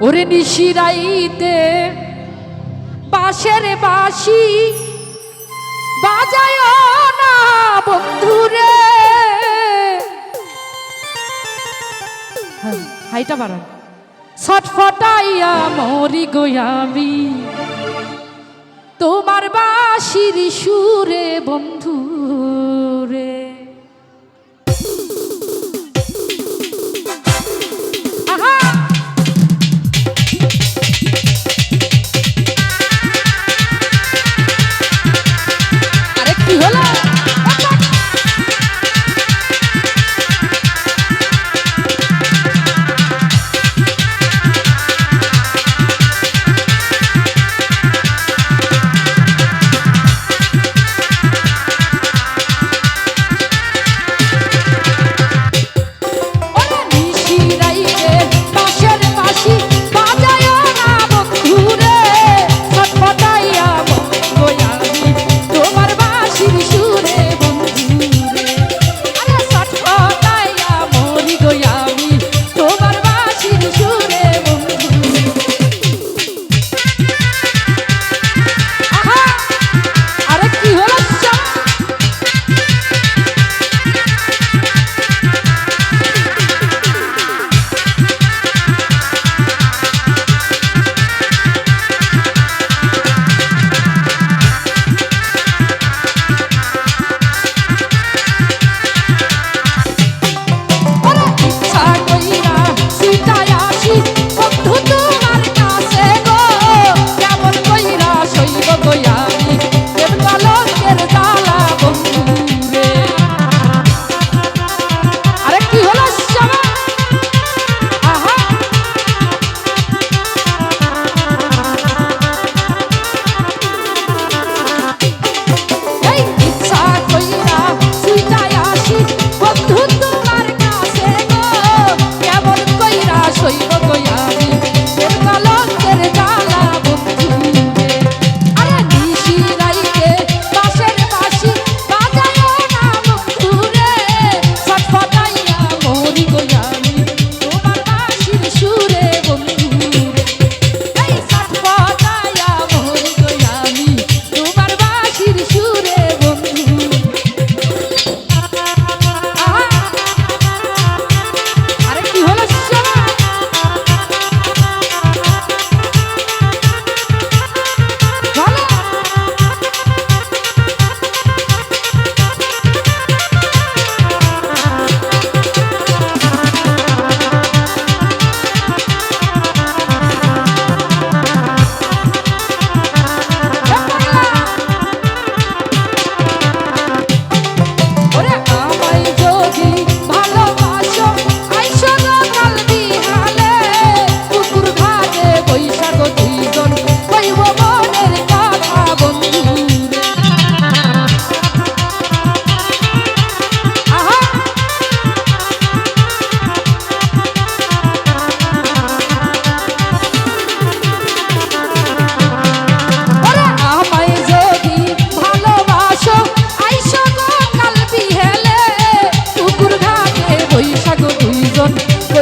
ওরে নিশিরাইতে বাঁশের বাসি বাজায় না বন্ধুরে হ্যাঁ, হাইটা বাড়ান। ছটফটাইয়া মরি গোয়ামি তোমার বাসির সুরে বন্ধু।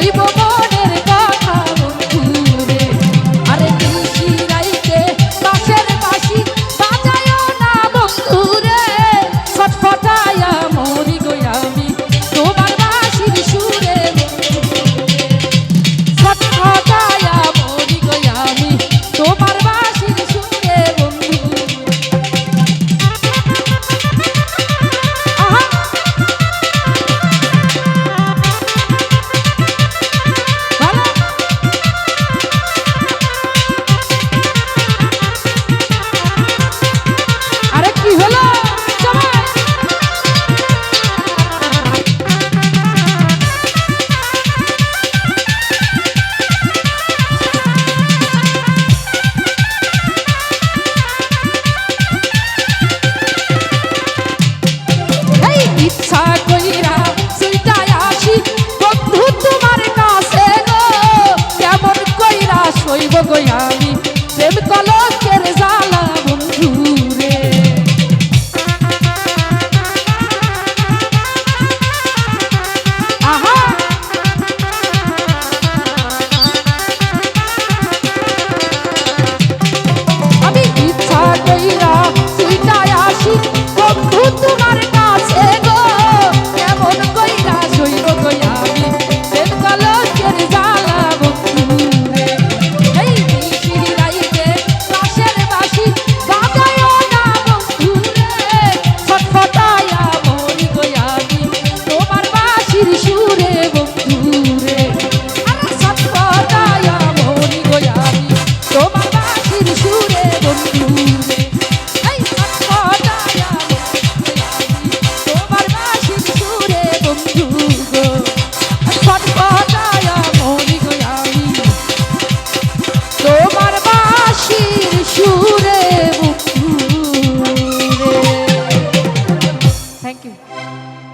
foi bom. Có 样